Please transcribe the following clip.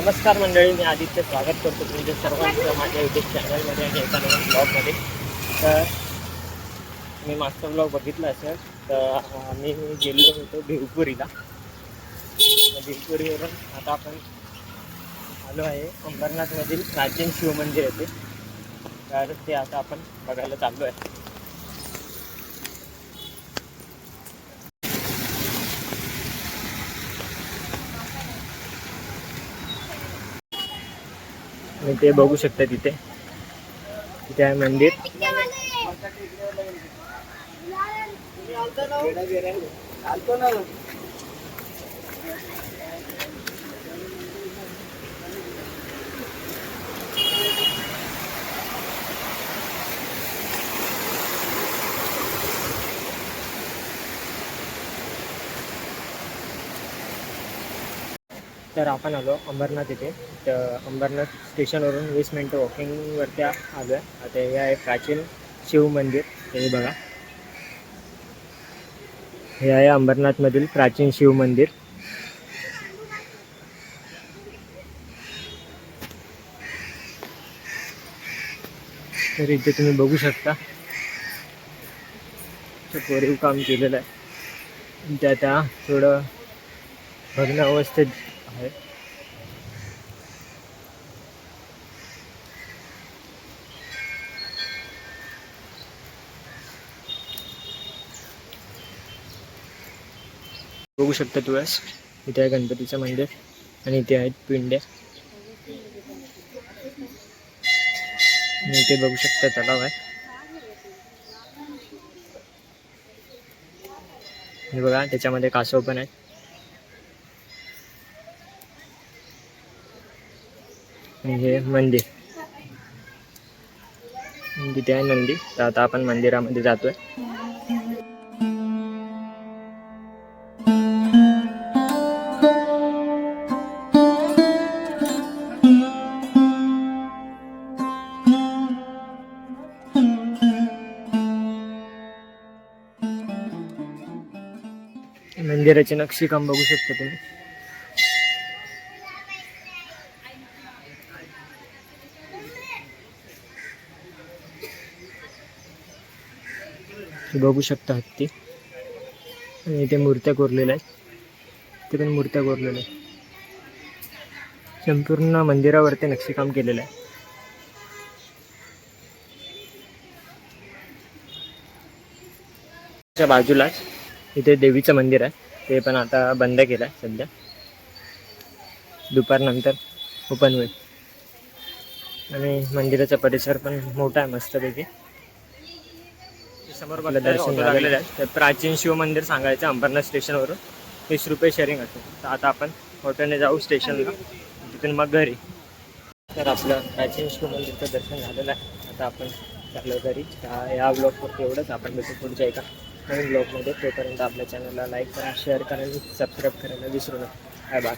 नमस्कार मंडळी मी आदित्य स्वागत करतो तुमच्या सर्वांचं माझ्या युट्यूब चॅनलमध्ये आणि एका नवीन ब्लॉगमध्ये तर मी मागचा ब्लॉग बघितला असेल तर आम्ही गेलो होतो भिवपुरीला. भिवपुरीवरून आता आपण आलो आहे अंबरनाथमधील प्राचीन शिवमंदिर येते तर ते आता आपण बघायला चाललो आहे तुम्ही ते बघू शकता तिथे. तिथे आहे मंदिर. तर आपण आलो अंबरनाथ इथे. तर अंबरनाथ स्टेशनवरून वीस मिनटं वॉकिंगवरती आलो आहे आता हे आहे प्राचीन शिव मंदिर. हे बघा. हे आहे अंबरनाथमधील प्राचीन शिव मंदिर. तर इथे तुम्ही बघू शकता. ते कोरीव काम केलेलं आहे. त्या त्या थोडं भग्न अवस्थेत आहे. बघू शकता तुळस इथे आहे गणपतीचं मंदिर आणि इथे आहेत पिंड्या इथे बघू शकता तलाव आहे. हे बघा त्याच्यामध्ये कासव पण आहे हे मंदिर. तिथे आहे नंदी तर आता आपण मंदिरामध्ये जातोय. मंदिराची नक्षीकाम बघू शकता तुम्ही. हे बघू शकता हत्ती. आणि इथे मूर्त्या कोरलेल्या आहेत. ते पण मूर्त्या कोरलेल्या आहेत. संपूर्ण मंदिरावरती नक्षीकाम केलेलं आहे. च्या बाजूलाच इथे देवीचं मंदिर आहे. ते पण आता बंद केलं आहे सध्या. दुपारनंतर ओपन होईल. आणि मंदिराचा परिसर पण मोठा आहे मस्तपैकी. समोर लागलेलं तर प्राचीन शिव मंदिर सांगायचं अंबरनाथ स्टेशनवरून वीस रुपये शेअरिंग असेल तर आता आपण ऑटोने जाऊ स्टेशनला तिथून मग घरी. तर आपलं प्राचीन शिव मंदिरचं दर्शन झालेलं आहे. आता आपण चाललो घरी. या ब्लॉगवरती एवढंच. आपण भेटू पुढच्या एका नवीन ब्लॉगमध्ये तोपर्यंत आपल्या चॅनलला लाईक करा शेअर करा आणि सबस्क्राईब करायला विसरू नका. Bye bye